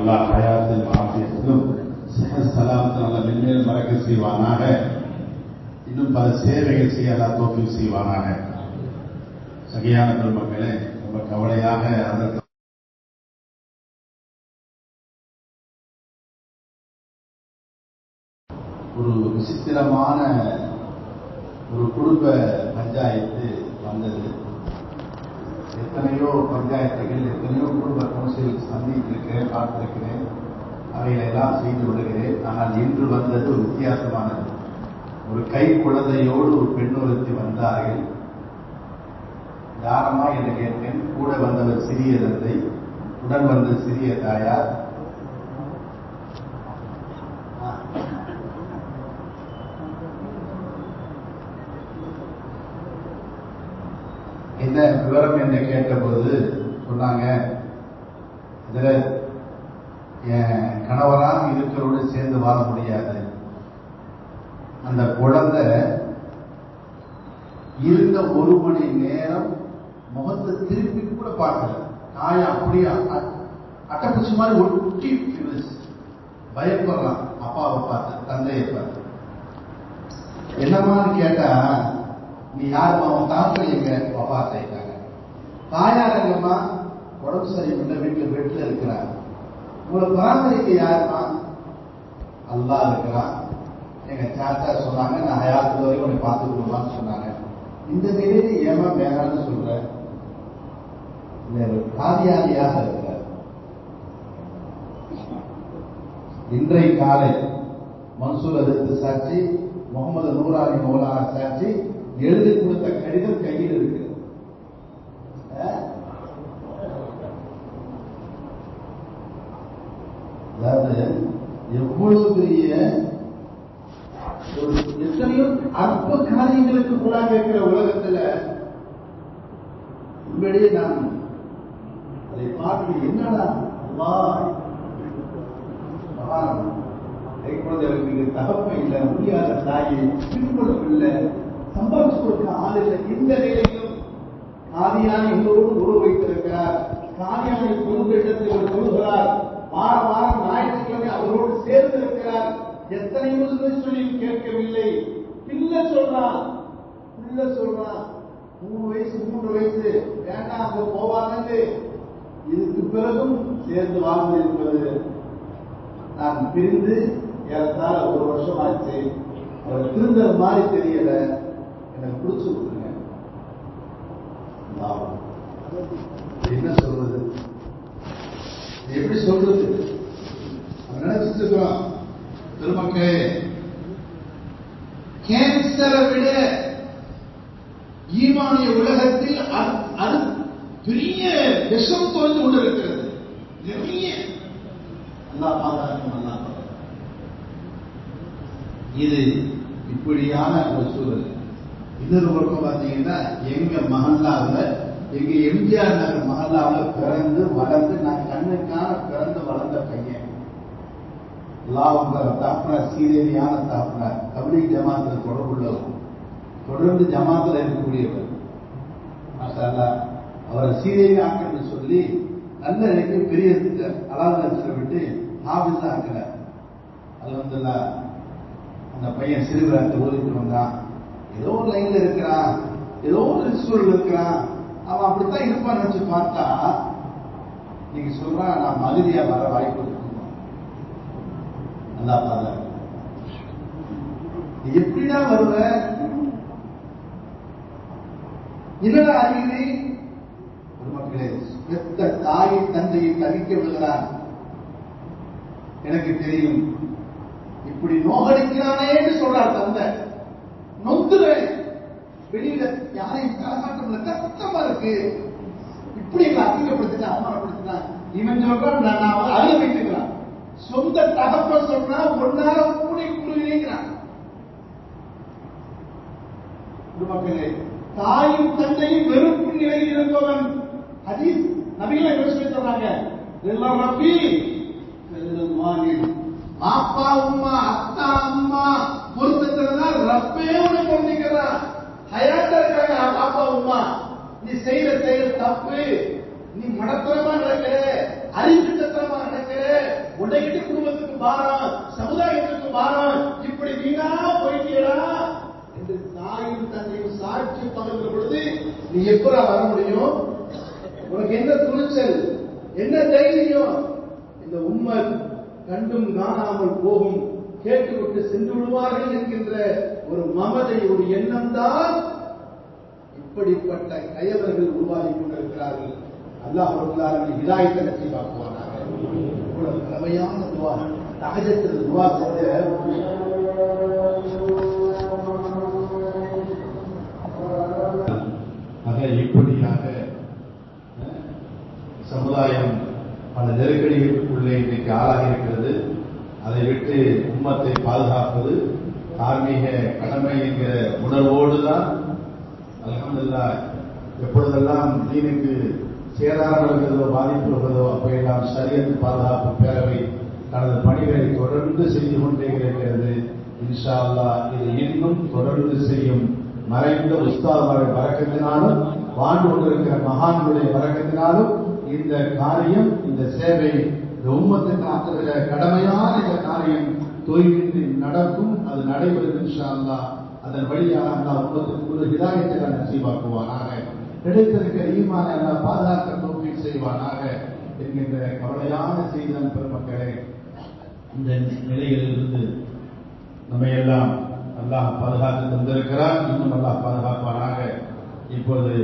அல்லாஹ் ஹயாத்தில் ஆஃபியத்திலும் சலாமத்தில் நல்ல மென்மேலும் மறக்க செய்வானாக. இன்னும் பல சேவைகள் செய்ய அல்லா தோப்பில் செய்வானாக. சகையான பெருமக்களே ரொம்ப கவலையாக அதற்கு ஒரு விசித்திரமான ஒரு குடும்ப பஞ்சாயத்து வந்தது. எத்தனையோ பஞ்சாயத்துகள் எத்தனையோ குடும்ப கவுன்சில் சந்தித்திருக்கிறேன் பார்த்திருக்கிறேன். அவைகளை எல்லாம் செய்து விடுகிறேன். ஆனால் இன்று வந்தது ஒரு வித்தியாசமானது. ஒரு கை குழந்தையோடு ஒரு பெண் ஒருத்தி வந்தார்கள். யாரம்மா என்று கேட்டேன். கூட வந்தவர் சிறிய தந்தை உடன் வந்த சிறிய தாயார். என்ன விவரம் என்று கேட்டபோது சொன்னாங்க இதுல என் கணவராக இருக்கிறோடு சேர்ந்து வாழ முடியாது. அந்த குழந்தை இருந்த ஒரு மணி நேரம் முகத்தை திருப்பி கூட பார்க்கல. தாயா அப்படியே அ- மாதிரி ஒட்டி பயப்படுறான். அப்பாவை பார்த்து தந்தையை பார்த்து. என்னமான்னு கேட்டா நீ யாருமா அவன் தாத்தா எங்க? அப்பா செய்தாங்க தாயார் எங்கம்மா உடம்பு சரியில்லை வீட்டுல வீட்டுல இருக்கிறார். உங்களை பராமரிக்க யாருமா அல்லாஹ் இருக்கிறான். எங்க சாச்சா சொன்னாங்க நான் ஹயாத்து வரைக்கும் உன்னை கொடுக்கலாம்னு சொன்னாங்க. இந்த நிலையில ஏமா வேணாம்னு சொல்ற? காதியாதியாக இருக்கிறார். இன்றைய காலை மன்சூர் அதிர்த்து சாட்சி முகமது நூரானி மௌலா சாட்சி எழுதி கொடுத்த கடிதம் கையில் இருக்கு. அதாவது எவ்வளவு பெரிய எத்தனையோ அற்ப காரியங்களுக்கு கூடாக இருக்கிற உலகத்தில் உண்மையிலேயே நான் அதை பார்த்து என்னடா வா இப்பொழுது கைக்குழந்தைகளுக்கு தகப்ப இல்லை முடியாத தாயை பின்புலம் இல்லை சம்பாதிச்சு கொடுக்க ஆள் இல்லை. இந்த நிலையிலும் காதியானை எங்களோடு உறவு வைத்திருக்கிறார். காதியானை தொழுக இடத்தில் அவர் தொழுகிறார் வார வாரம் ஞாயிற்றுக்கிழமை அவரோடு சேர்ந்து இருக்கிறார் எத்தனை முஸ்லிம் சொல்லியும் கேட்கவில்லை. பிள்ளை சொல்றான் பிள்ளை சொல்றான் மூணு வயசு மூன்று வயசு வேண்டாம் அங்க போவாங்கன்னு இதுக்கு பிறகும் சேர்ந்து வாழ்ந்து என்பது நான் பிரிந்து ஏறத்தாழ ஒரு வருஷம் ஆச்சு. அவர் திருந்தற மாதிரி தெரியல. எனக்கு பிடிச்சு கொடுங்க. என்ன சொல்றது? எப்படி சொல்றது? நினைச்சிருக்கிறோம். திருமக்களே கேன்சரை விட ஈமானிய உலகத்தில் அது- பெரிய விஷம் தோய்ந்து கொண்டிருக்கிறது. நிறைய. நல்லா பாதுகாக்கும் நல்லா இது இப்படியான ஒரு சூழல். இன்னொரு பக்கம் பார்த்தீங்கன்னா எங்க மகல்லாவில் எங்க எம்ஜிஆர் நகர் மகல்லாவில் பிறந்து வளர்ந்து நான் கண்ணுக்கான பிறந்து வளர்ந்த பையன். லாபம் தாப்பனார் சீரேரியான தாப்பனார் தபிலீக் ஜமாத்தில் தொடர்புள்ளவர் தொடர்ந்து ஜமாத்தில் இருக்கக்கூடியவர். மாஷா அவரை சீரேவி ஆக்கணும்னு சொல்லி நல்ல எனக்கு பெரிய அலாத லட்சம் விட்டு ஆபீஸ் ஆக்கினார் அல்ஹம்துலில்லாஹ் அந்த பையன் சிறுவர் அந்த ஊருக்கு வந்தான் ஏதோ ஒரு லைன்ல இருக்கிறான் ஏதோ ஒரு சூழல் இருக்கிறான். அவன் அப்படித்தான் இருப்பான்னு நினைச்சு பார்த்தா நீங்க சொல்றான் நான் மதுரையா வர வாய்ப்பு இருக்கு நல்லா பாருங்க எப்படிடா வருவ? என்னடா அறிகிறே மக்களே பெத்த தாயை தந்தையை தவிக்க விடுகிறான் எனக்கு தெரியும் இப்படி நோகடிக்கிறானேன்னு சொல்றார் தந்தை. நொந்துறேன். வெளியில யாரையும் தலகாட்டம்ல கஷ்டமா இருக்கு. இப்படி எங்களை அசிங்கப்படுத்தினா அவமானப்படுத்தினா இவன் சொல்றான் நான் நான் அறிய வைத்துக்கிறான். சொந்த தகப்ப சொன்னா ஒன்னார கூடி குறுகிறீங்கிறான் மக்களே தாயும் தந்தையும் வெறுப்பு நிலையில் இருப்பவன் அதீஸ் நபிகளை என்ன சொல்லி சொல்றாங்க எல்லாம் ரப்பி செல்லும் தப்பு. நீ மடத்தனமா நடக்கிற அறிவிட்டத்தனமா நடக்கிற உடையிட்டு குடும்பத்துக்கு பாரம் சமுதாயத்துக்கு பாரம் இப்படி வீணா போயிட்டீடா என்று தாயும் தந்தையும் சாட்சி பகிர்ந்த பொழுது நீ எப்படா வர முடியும்? உனக்கு என்ன துணிச்சல்? என்ன தைரியம்? இந்த உண்மை கண்டும் காணாமல் போகும் கேட்டுவிட்டு சென்று விடுவார்கள் என்கின்ற ஒரு மமதை ஒரு எண்ணம் தான் இப்படிப்பட்ட கயவர்கள் உருவாகி கொண்டிருக்கிறார்கள். அல்லாஹ் ரபுல்லாலுடைய ஹிதாயத்தை நசீபாக்குவானாக. இவ்வளவு கடமையான துவா. தகஜத்தில் துவா செய்த. ஆக இப்படியாக அஹ், சமுதாயம் பல நெருக்கடிகளுக்குள்ளே இன்றைக்கு ஆளாகி இருக்கிறது அதை விட்டு உம்மத்தை பாதுகாப்பது தார்மீக கடமை என்கிற உணர்வோடு தான் அலமதுல்லா எப்பொழுதெல்லாம் தீனுக்கு சேதாரம் வருகிறதோ பாதிப்பு வருகிறதோ அப்பையெல்லாம் சரியத்து பாதுகாப்பு பேரவை தனது பணிகளை தொடர்ந்து செய்து கொண்டே இருக்கிறது இன்ஷா அல்லாஹ் இது இன்னும் தொடர்ந்து செய்யும் மறைந்த உஸ்தாதுடைய வரக்கத்தினாலும் வாழ்ந்து கொண்டிருக்கிற மகான்களுடைய வரக்கத்தினாலும் இந்த காரியம் இந்த சேவை இந்த உம்மத்துக்கு ஆற்றுகிற கடமையான இந்த காரியம் தொய்வின்றி நடக்கும் அது நடைபெறும் இன்ஷா அல்லாஹ் அதன் வழியாக அல்லா உலகத்திற்கு ஒரு ஹிதாயத்தை நசீவாக்குவானாக. கிடைத்திருக்கிற ஈமான அல்லா பாதுகாக்க நோக்கி செய்வானாக என்கின்ற கவலையான செய்திதான் பெருமக்களே. இந்த நிலையில் இருந்து நம்மை எல்லாம் அல்லாஹ் பாதுகாத்து தந்திருக்கிறார் இன்னும் அல்லாஹ் பாதுகாப்பானாக. இப்பொழுது